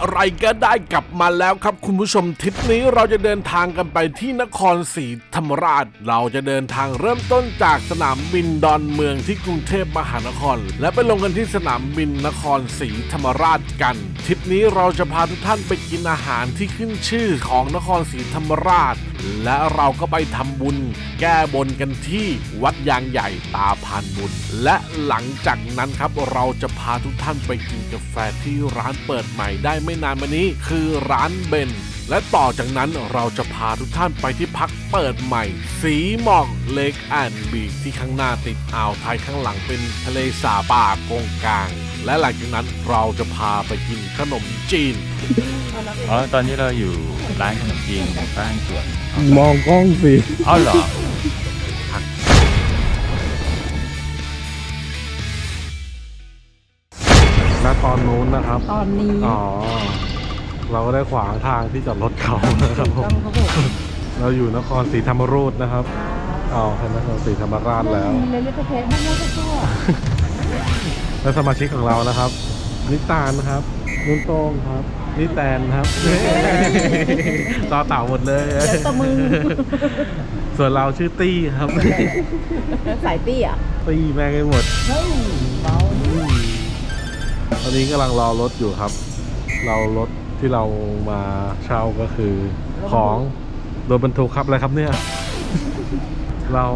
อะไรก็ได้กลับมาแล้วครับคุณผู้ชมทริปนี้เราจะเดินทางกันไปที่นครศรีธรรมราช เราจะเดินทางเริ่มต้นจากสนามบินดอนเมืองที่กรุงเทพมหานคร และไปลงกันที่สนามบินนครศรีธรรมราชกันทริปนี้เราจะพาทุกท่านไปกินอาหารที่ขึ้นชื่อของนครศรีธรรมราช และเราก็ไปทำบุญแก้บนกันที่วัดยางใหญ่ตาพานบุญ และหลังจากนั้นครับเราจะพาทุกท่านไปกินกาแฟที่ร้านเปิดใหม่ได้ไม่นานมานี้ คือร้านเบนและต่อจากนั้นเราจะพาทุกท่านไปที่พักเปิดใหม่ สีหมอกเลกแอนบีที่ข้างหน้าติดอ่าวไทยข้างหลังเป็นทะเลสาบป่ากงกลาง และหลังจากนั้นเราจะพาไปกินขนมจีน อ๋อตอนนี้เราอยู่ร้านขนมจีนบ้านสวนมองกล้องสิ อ๋อเหรอณตอนนู้นนะครับ ตอนนี้อ๋อ เราก็ได้ขวางทางที่จอดรถเขานะครับผมต้องเขาบอกเราอยู่นครศรีธรรมราชนะครับอ๋อเป็นนครศรีธรรมราชแล้วมีเลยเลือกเพชรบ้านเลือกก็ และสมาชิกของเรานะครับนิตาลนะครับนุ่นโต้งครับนิแตนครับ ต่อเต่าหมดเลยเดี๋ยวตะมือส่วนเราชื่อตี้ครับ สายตี้อะ ตี้แม่งให้หมดเฮ้ยเบาตอนนี้กำลังรอรถอยู่ครับ เรารถที่เรามาเช่าก็คือของรถบรรทุกครับอะไรครับเนี่ย เรา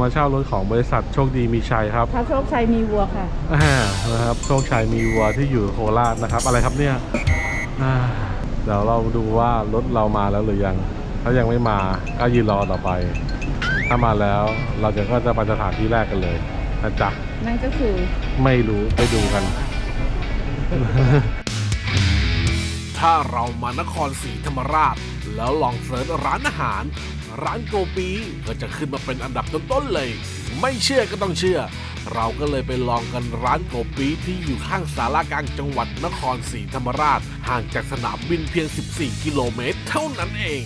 มาเช่ารถของบริษัทโชคดีมีชัยครับถ้าโชคชัยมีวัวค่ะอ่านะครับโชคชัยมีวัวที่อยู่โคราชนะครับ อะไรครับเนี่ยอ่าเดี๋ยวเราดูว่ารถเรามาแล้วหรือยัง ถ้ายังไม่มาก็ยืนรอต่อไป ถ้ามาแล้วเราจะก็จะไปสถานที่แรกกันเลยนะจ๊ะนั่นก็คือไม่รู้ไปดูกัน ถ้าเรามานครศรีธรรมราช แล้วลองเสิร์ชร้านอาหาร ร้านโกปีก็จะขึ้นมาเป็นอันดับต้นๆเลย ไม่เชื่อก็ต้องเชื่อ เราก็เลยไปลองกันร้านโกปีที่อยู่ข้างสารากลางจังหวัดนครศรีธรรมราช ห่างจากสนามบินเพียง 14 กิโลเมตร เท่านั้นเอง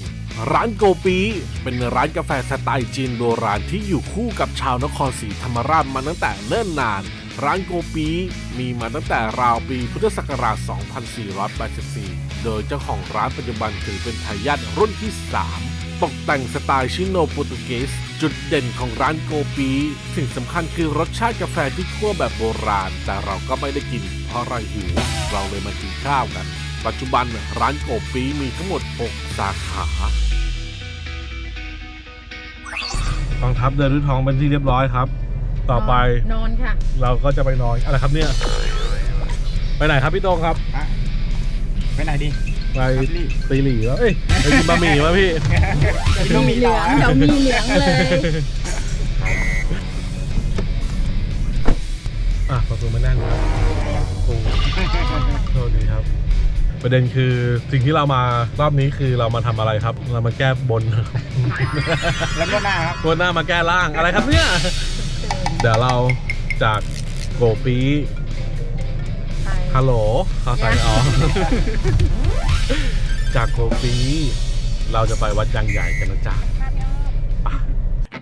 ร้านโกปีเป็นร้านกาแฟสไตล์จีนโบราณที่อยู่คู่กับชาวนครศรีธรรมราชมาตั้งแต่เนิ่นนาน ร้านโกปีมีมาตั้งแต่ราวปีพุทธศักราช 2484 โดยเจ้าของร้านปัจจุบันถือเป็นทายาทรุ่นที่ 3 ตกแต่งสไตล์ชิโนโปรตุเกส จุดเด่นของร้านโกปี สิ่งสำคัญคือรสชาติกาแฟที่คั่วแบบโบราณ แต่เราก็ไม่ได้กิน เพราะเราหิว เราเลยมากินข้าวกัน ปัจจุบันร้านโกปีมีทั้งหมด 6 สาขากองทัพเดินด้วยท้องเป็นที่เรียบร้อยครับ ต่อไป นอนค่ะ เราก็จะไปนอนอะไรครับเนี่ย ไปไหนครับพี่โต้งครับไปไหนดี ไปตีหลี่วะเอ้ยไปกินบะหมี่วะพี่มีเหลืองเดี๋ยวมีเหลืองเลย อะประตูไม่แน่นครับโอ้โทษดีครับ ประเด็นคือสิ่งที่เรามารอบนี้คือเรามาทำอะไรครับ เรามาแก้บน แล้วก็หน้าครับบนหน้ามาแก้ล่างอะไรครับเนี่ย เดี๋ยวเราจากโกปีฮัลโหลเข้าใจอ๋อจากโกปีเราจะไปวัดยางใหญ่กันนะจ๊ะ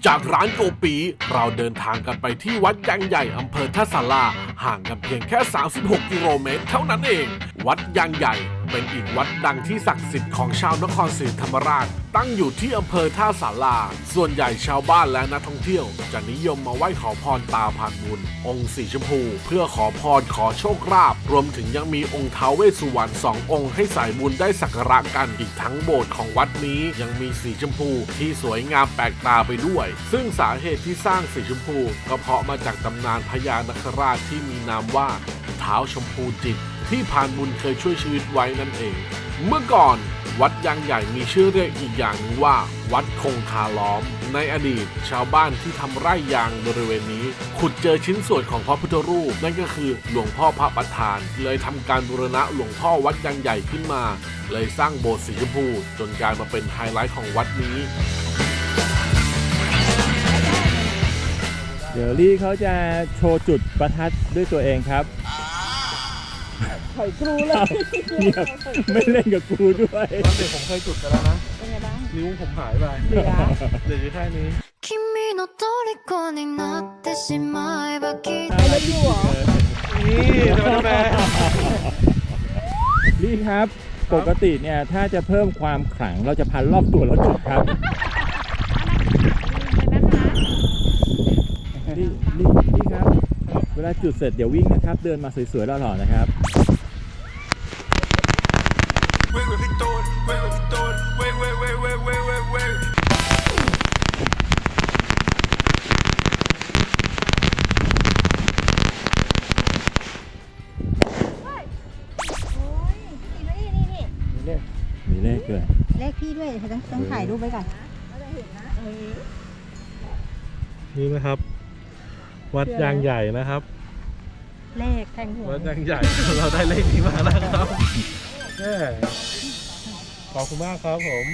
จากร้านโกปีเราเดินทางกันไปที่วัดยางใหญ่อำเภอท่าสาราห่างกันเพียงแค่ 36 กิโลเมตรเท่านั้นเอง วัดยางใหญ่เป็นอีกวัดดังที่ศักดิ์สิทธิ์ของชาวนครศรีธรรมราช ตั้งอยู่ที่อำเภอท่าสารา ส่วนใหญ่ชาวบ้านและนักท่องเที่ยว จะนิยมมาไหว้ขอพรตาผานบุญ องค์สีชมพู เพื่อขอพรขอโชคลาภรวมถึงยังมีองค์ท้าวเวสสุวรรณสององค์ให้สายบุญได้สักการะกันอีกทั้งโบสถ์ของวัดนี้ยังมีสีชมพูที่สวยงามแปลกตาไปด้วย ซึ่งสาเหตุที่สร้างสีชมพู ก็เพราะมาจากตำนานพญานคราชที่มีนามว่าเท้าชมพูจิต ที่พานบุญเคยช่วยชีวิตไว้นั่นเอง เมื่อก่อนวัดยางใหญ่มีชื่อเรียกอีกอย่างหนึงว่า วัดคงคาล้อม ในอดีต ชาวบ้านที่ทำไร่ยางบริเวณนี้ ขุดเจอชิ้นส่วนของพระพุทธรูป นั่นก็คือหลวงพ่อพระประธาน เลยทำการบูรณะหลวงพ่อวัดยางใหญ่ขึ้นมา เลยสร้างโบสถ์สีชมพูจนกลายมาเป็นไฮไลท์ของวัดนี้ เดี๋ยวลี่เขาจะโชว์จุดประทัดด้วยตัวเองครับ ถอยครูเลย เงียบไม่เล่นกับกูด้วย ตอนเด็กผมเคยจุดกันแล้วนะ เป็นไงบ้าง นิ้วผมหายไป เหลือ เหลืออยู่แค่นี้ 君の虜になってしまえばきっと ไอ้รถอยู่เหรอ นี่ทำไมทำไม พี่ครับ ปกติเนี่ยถ้าจะเพิ่มความขลังเราจะพันรอบตัวรถจุดครับนี่นี่นี่ครับ เวลาจุดเสร็จเดี๋ยววิ่งนะครับ เดินมาสวยๆหล่อๆนะครับ พี่ด้วยต้องต้องถ่ายรูปไว้ก่อนนี่นะครับ วัดยางใหญ่นะครับ เลขแทงหัววัดยางใหญ่ เราได้เลขนี้มานะครับแม่ขอบคุณมากครับผม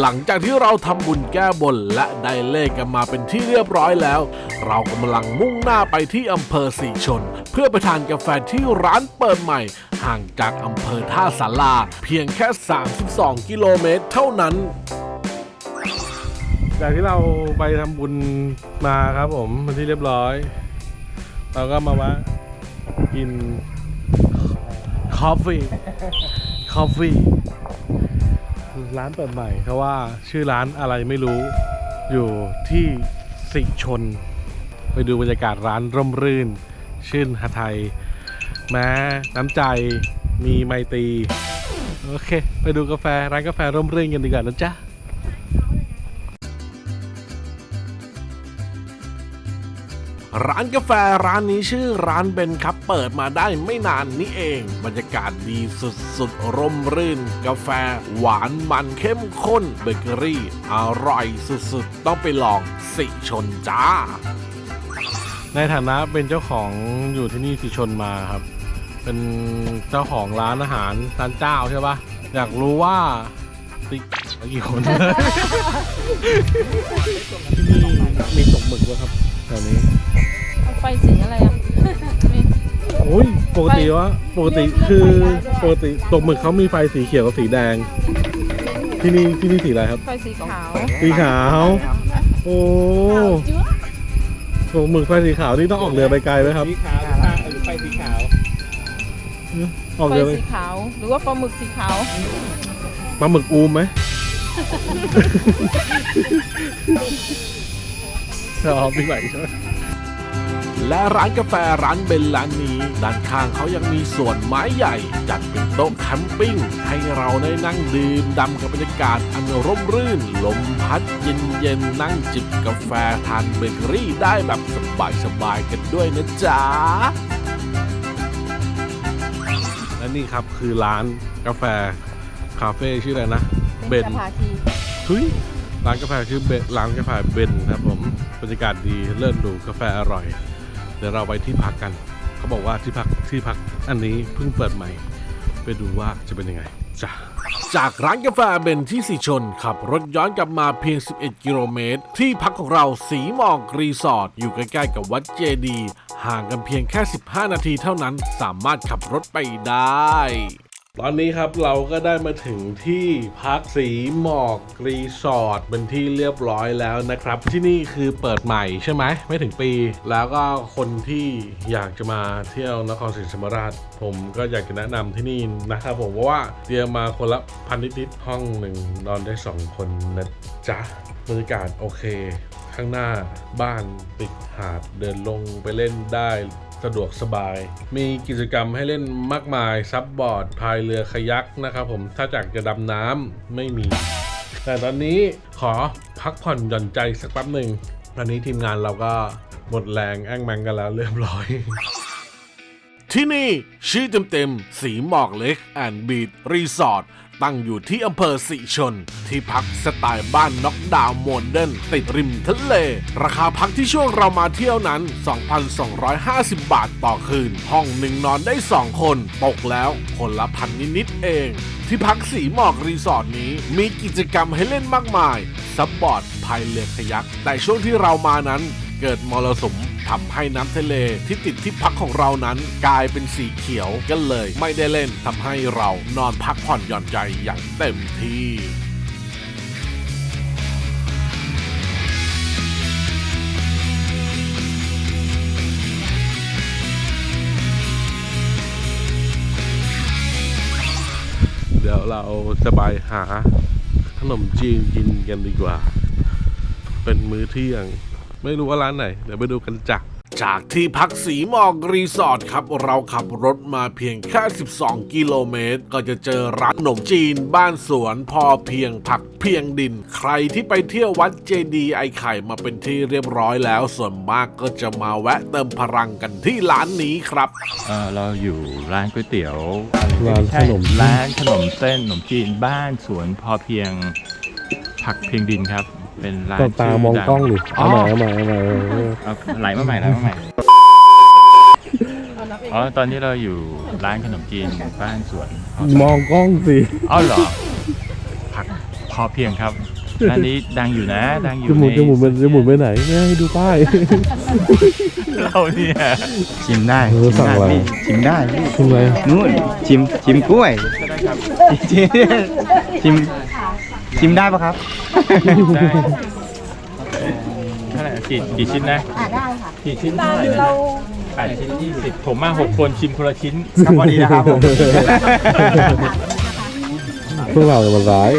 หลังจากที่เราทำบุญแก้บนและได้เลขกันมาเป็นที่เรียบร้อยแล้ว เรากำลังมุ่งหน้าไปที่อำเภอสีชน เพื่อไปทานกาแฟที่ร้านเปิดใหม่ ห่างจากอำเภอท่าสาราเพียงแค่ 32 กิโลเมตรเท่านั้นจากที่เราไปทำบุญมาครับผมเป็นที่เรียบร้อย เราก็มาว่ากิน คอฟฟี่ คอฟฟี่ ร้านเปิดใหม่เพราะว่าชื่อร้านอะไรไม่รู้อยู่ที่สิชน ไปดูบรรยากาศร้านร่มรื่น ชื่นหไทย แม้น้ำใจมีไมตรีโอเค ไปดูกาแฟร้านกาแฟร่มรื่นกันดีกว่านะจ๊ะ ร้านกาแฟร้านนี้ชื่อร้านเบนครับ เปิดมาได้ไม่นานนี้เอง บรรยากาศดีสุดๆ ร่มรื่น กาแฟ หวานมันเข้มข้นเบเกอรี่ อร่อยสุดๆ ต้องไปลองสิชนจ้า ในฐานะเป็นเจ้าของอยู่ที่นี่สิชนมาครับ เป็นเจ้าของร้านอาหารร้านเจ้าใช่ปะอยากรู้ว่าติ๊กกี่คน ที่นี่มีตกหมึกวะครับ แถวนี้ไฟสีอะไรอะ โอ้ยปกติว่าปกติคือปกติตกหมึกเขามีไฟสีเขียวกับสีแดง ที่นี่ที่นี่สีอะไรครับ ไฟสีขาวสีขาว โอ้ตกหมึกไฟสีขาวนี่ต้องออกเรือไปไกลไหมครับสีขาวหรือไฟสีขาวออกไฟเรือไปสีขาว หรือว่าปลาหมึกสีขาวปลาหมึกอูมไหม ชอบพี่ใหม่ใช่ไหมและร้านกาแฟร้านเบนร้านนี้ด้านข้างเขายังมีสวนไม้ใหญ่ จัดเป็นโต๊ะแคมปิ้ง ให้เราได้นั่งดื่มด่ำกับบรรยากาศอันร่มรื่น ลมพัดเย็นๆนั่งจิบกาแฟทานเบเกอรี่ได้แบบสบายๆกันด้วยนะจ๊ะและนี่ครับคือร้านกาแฟคาเฟ่ชื่ออะไรนะเบนจะพาทีเฮ้ยร้านกาแฟชื่อเบนร้านกาแฟเบนครับผม บรรยากาศดีเลิศดูกาแฟอร่อย เดี๋ยวเราไปที่พักกัน เขาบอกว่าที่พักที่พักอันนี้เพิ่งเปิดใหม่ ไปดูว่าจะเป็นยังไงจ้ะจากร้านกาแฟเบนที่สีชน ขับรถย้อนกลับมาเพียง 11 กิโลเมตร ที่พักของเราสีหมอกรีสอร์ทอยู่ใกล้ๆกับวัดเจดี ห่างกันเพียงแค่ 15 นาทีเท่านั้น สามารถขับรถไปได้ ตอนนี้ครับเราก็ได้มาถึงที่พักสีหมอกรีสอร์ทเป็นที่เรียบร้อยแล้วนะครับ ที่นี่คือเปิดใหม่ใช่ไหมไม่ถึงปี แล้วก็คนที่อยากจะมาเที่ยวนครศรีธรรมราช ผมก็อยากจะแนะนำที่นี่นะครับผมเพราะว่าเตรียมมาคนละพันนิดๆห้องหนึ่งนอนได้สองคนนะจ๊ะบรรยากาศโอเค ข้างหน้าบ้านติดหาดเดินลงไปเล่นได้ สะดวกสบาย มีกิจกรรมให้เล่นมากมาย ซับบอร์ดพายเรือคายักนะครับผมถ้าจากจะดำน้ำไม่มี แต่ตอนนี้ขอพักผ่อนหย่อนใจสักแป๊บหนึ่งตอนนี้ทีมงานเราก็หมดแรงแอ้งแมงกันแล้วเรียบร้อย ที่นี่ชื่อเต็มๆ สีหมอกเล็กแอนด์บีดรีสอร์ท ตั้งอยู่ที่อำเภอสีชน ที่พักสไตล์บ้านน็อกดาวน์โมเดิร์นติดริมทะเล ราคาพักที่ช่วงเรามาเที่ยวนั้น 2,250 บาทต่อคืน ห้องหนึ่งนอนได้ 2 คน ตกแล้วคนละพันนิดๆเอง ที่พักสีหมอกรีสอร์ทนี้มีกิจกรรมให้เล่นมากมายซับบอร์ดพายเรือคายัก แต่ช่วงที่เรามานั้นเกิดมรสุม ทำให้น้ำทะเลที่ติดที่พักของเรานั้น กลายเป็นสีเขียวกันเลย ไม่ได้เล่นทำให้เรานอนพักผ่อนหย่อนใจอย่างเต็มที่เ「ดี๋ยวเราจะไปหาขนมจีนกินกันดีกว่า เป็นมื้อเที่ยง ไม่รู้ว่าร้านไหน เดี๋ยวไปดูกันจ้ะจากที่พักสีหมอกรีสอร์ทครับ เราขับรถมาเพียงแค่ 12 กิโลเมตร ก็จะเจอร้านขนมจีน บ้านสวนพอเพียงผักเพียงดิน ใครที่ไปเที่ยววัดเจดีย์ไอไข่มาเป็นที่เรียบร้อยแล้ว ส่วนมากก็จะมาแวะเติมพลังกันที่ร้านนี้ครับเออเราอยู่ร้านก๋วยเตี๋ยวอะไรร้านไม่ใช่ขนมจีนร้านขนมเส้นขนมจีนบ้านสวนพอเพียงผักเพียงดินครับ เป็นร้านก็ตามองชื่ดักล้องดิอ๋เอาอใหม่เอาใหม่เอาใหม่เออเอาไหลมาใหม่ไหลมาใหม่อ๋อตอนนี้เราอยู่ร้านขนมจีนบ้านสวนพอมองกล้องสิอ๋อเหรอผักพอเพียงครับร้านนี้ดังอยู่นะ ดังอยู่จะหมุนในจะหมุนมันจะหมุนไปไหนไม่ให้ดูป้ายเราเนี่ยชิมได้เออสั่งอะไรชิมได้พี่ทำไมนู่นชิมชิมกล้วยก็ได้ครับชิมชิม ชิมได้ปะครับ ได้เท่าไหร่กี่กี่ชิ้นนะอ่าได้ค่ะกี่ชิ้นเท่าไหร่นะแปดชิ้นยี่สิบผมมาหกคนชิมคนละชิ้น ครับพอดีนะครับผม พวกเราจะมาร้าย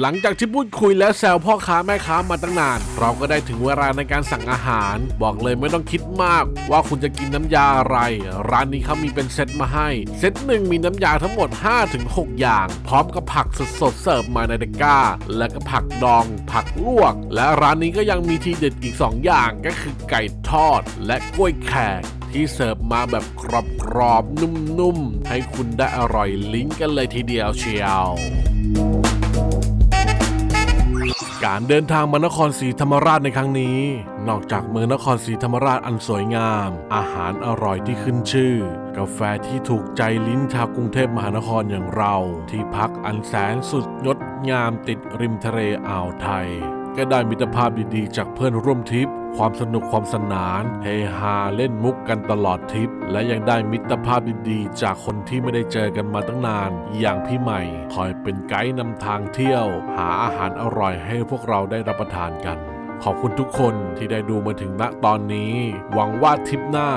หลังจากที่พูดคุยและแซวพ่อค้าแม่ค้ามาตั้งนาน เราก็ได้ถึงเวลาในการสั่งอาหาร บอกเลยไม่ต้องคิดมาก ว่าคุณจะกินน้ำยาอะไร ร้านนี้เขามีเป็นเซตมาให้ เซตหนึ่งมีน้ำยาทั้งหมด 5-6 อย่าง พร้อมกับผักสดๆเสิร์ฟมาในตะกร้า และก็ผักดอง ผักลวก และร้านนี้ก็ยังมีทีเด็ดอีก 2 อย่างก็คือไก่ทอด และกล้วยแขกที่เสิร์ฟมาแบบกรอบๆนุ่มๆให้คุณได้อร่อยลิ้นกันเลยทีเดียวเชียว การเดินทางมานครศรีธรรมราชในครั้งนี้ นอกจากเมืองนครศรีธรรมราชอันสวยงาม อาหารอร่อยที่ขึ้นชื่อ กาแฟที่ถูกใจลิ้นชาวกรุงเทพมหานครอย่างเรา ที่พักอันแสนสุดยดงามติดริมทะเลอ่าวไทย ก็ได้มิตรภาพดีๆ จากเพื่อนร่วมทริป ความสนุกความสนาน เฮฮาเล่นมุกกันตลอดทริป และยังได้มิตรภาพดีๆ จากคนที่ไม่ได้เจอกันมาตั้งนาน อย่างพี่ใหม่ คอยเป็นไกด์นำทางเที่ยว หาอาหารอร่อยให้พวกเราได้รับประทานกัน ขอบคุณทุกคนที่ได้ดูมาถึงณตอนนี้ หวังว่าทริปหน้า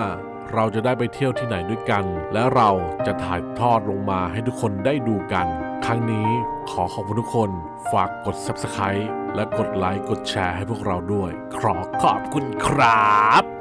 เราจะได้ไปเที่ยวที่ไหนด้วยกัน และเราจะถ่ายทอดลงมาให้ทุกคนได้ดูกัน ครั้งนี้ขอขอบคุณทุกคน ฝากกด Subscribe และกดไลค์กดแชร์ให้พวกเราด้วยขอขอบคุณครับ